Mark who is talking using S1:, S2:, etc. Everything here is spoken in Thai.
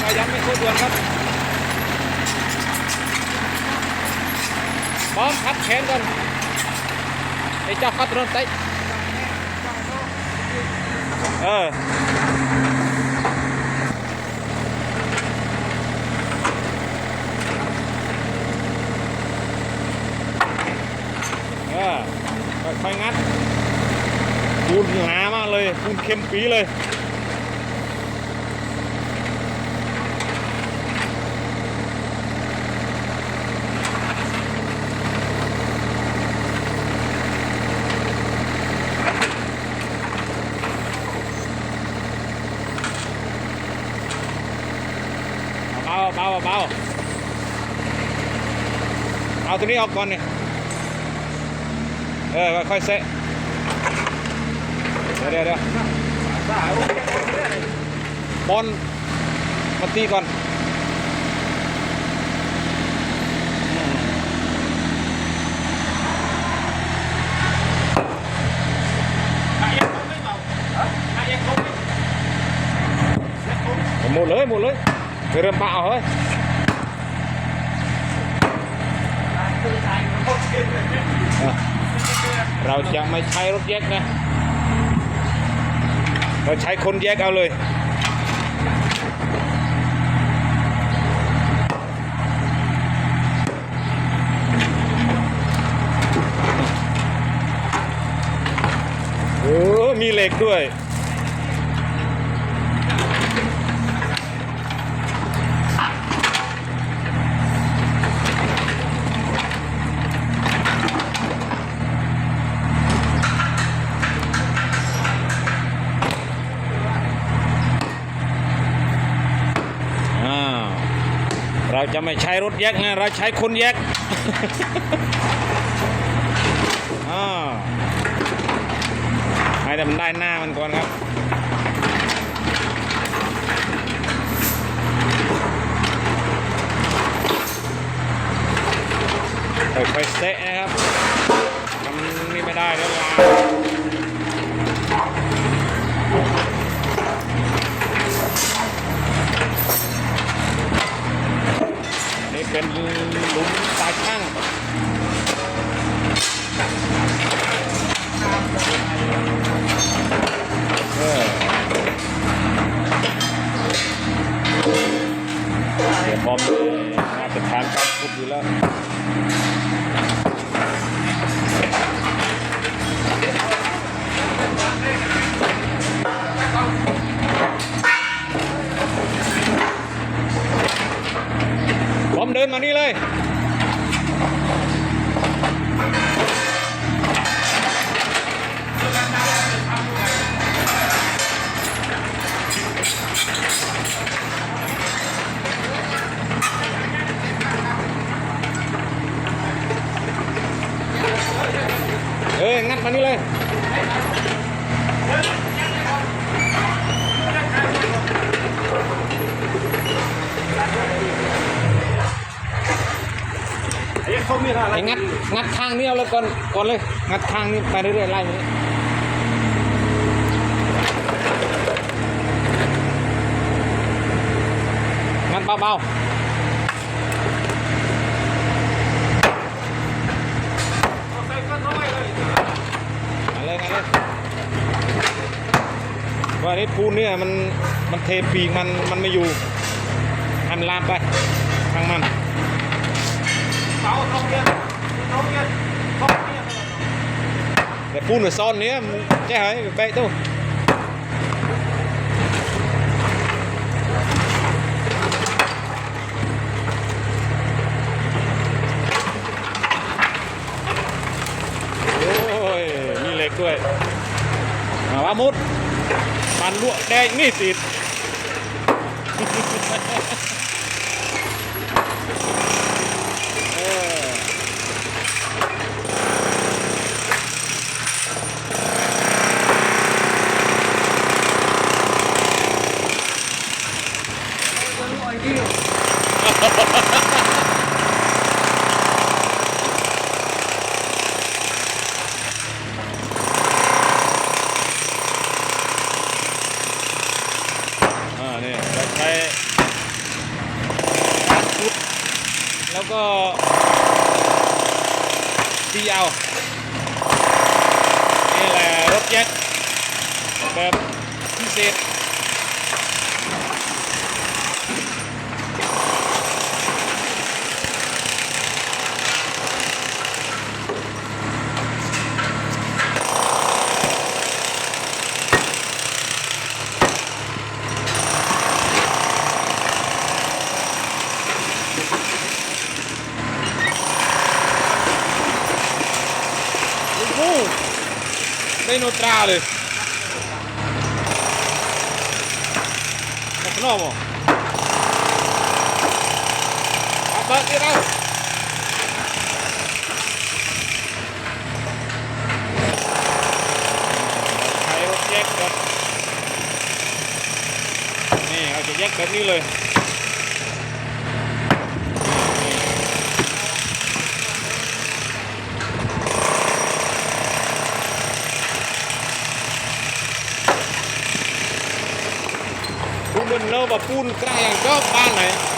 S1: เรายังไม่สู้ด่วนครับพร้อมพัดแขนก่อนไอ้เจ้าพัดรถไตเออค่อยๆงัดปูนหนามากเลยปูนเค็มปีเลย เบาเบาเบาเอาตัวนี้ออกก่อนเนี่ยเออค่อยๆเซะเดี๋ยวเดี๋ยวเดี๋ยวบอลมาตีก่อนหมดเลยหมดเลยไป เริ่มปะเอาเฮ้ยเราจะไม่ใช้รถแยกนะ เราใช้คนแยกเอาเลยโอ้มีเหล็กด้วย เราจะไม่ใช้รถแยกนะเราใช้คนแยกอ่าให้แต่มันได้หน้ามันก่อนครับ ค่อยๆเตะนะครับทำนี่ไม่ได้แล้วลานี่ เป็นหลุมตาช่างเออเดี๋ยวพร้อมเลยน่าจะทานกับพุดอยู่แล้ว ไอ้งัดงัดข้างนี้เอาเลยก่อนก่อนเลย งัดข้างนี้ไปเรื่อยๆไล่งนี้งัดเบาๆมาเลยมาเลย ว่านี้ปูนเนี่ยมันมันเทปีกมันมันไม่อยู่ให้มันลามไปทางมันแต่ปูน ở son nữa chứ hả bệ đâu ôi มีเหล็กด้วยมาว่ามุด มันลวกแดงนี่ติด เออ อ่านี่เราใช้ แล้วก็ดีเอานี่แหละรถแจ็คแบบพิเศษ โอ้โห ได้โนตราเลยข้างนอกมั้งเอาเบิกดิเราใช้รถแยกแบบ นเราจะแยกแบบนี้เลยคุณมันเนาะปูนกล้าอย่างก็บ้านไหน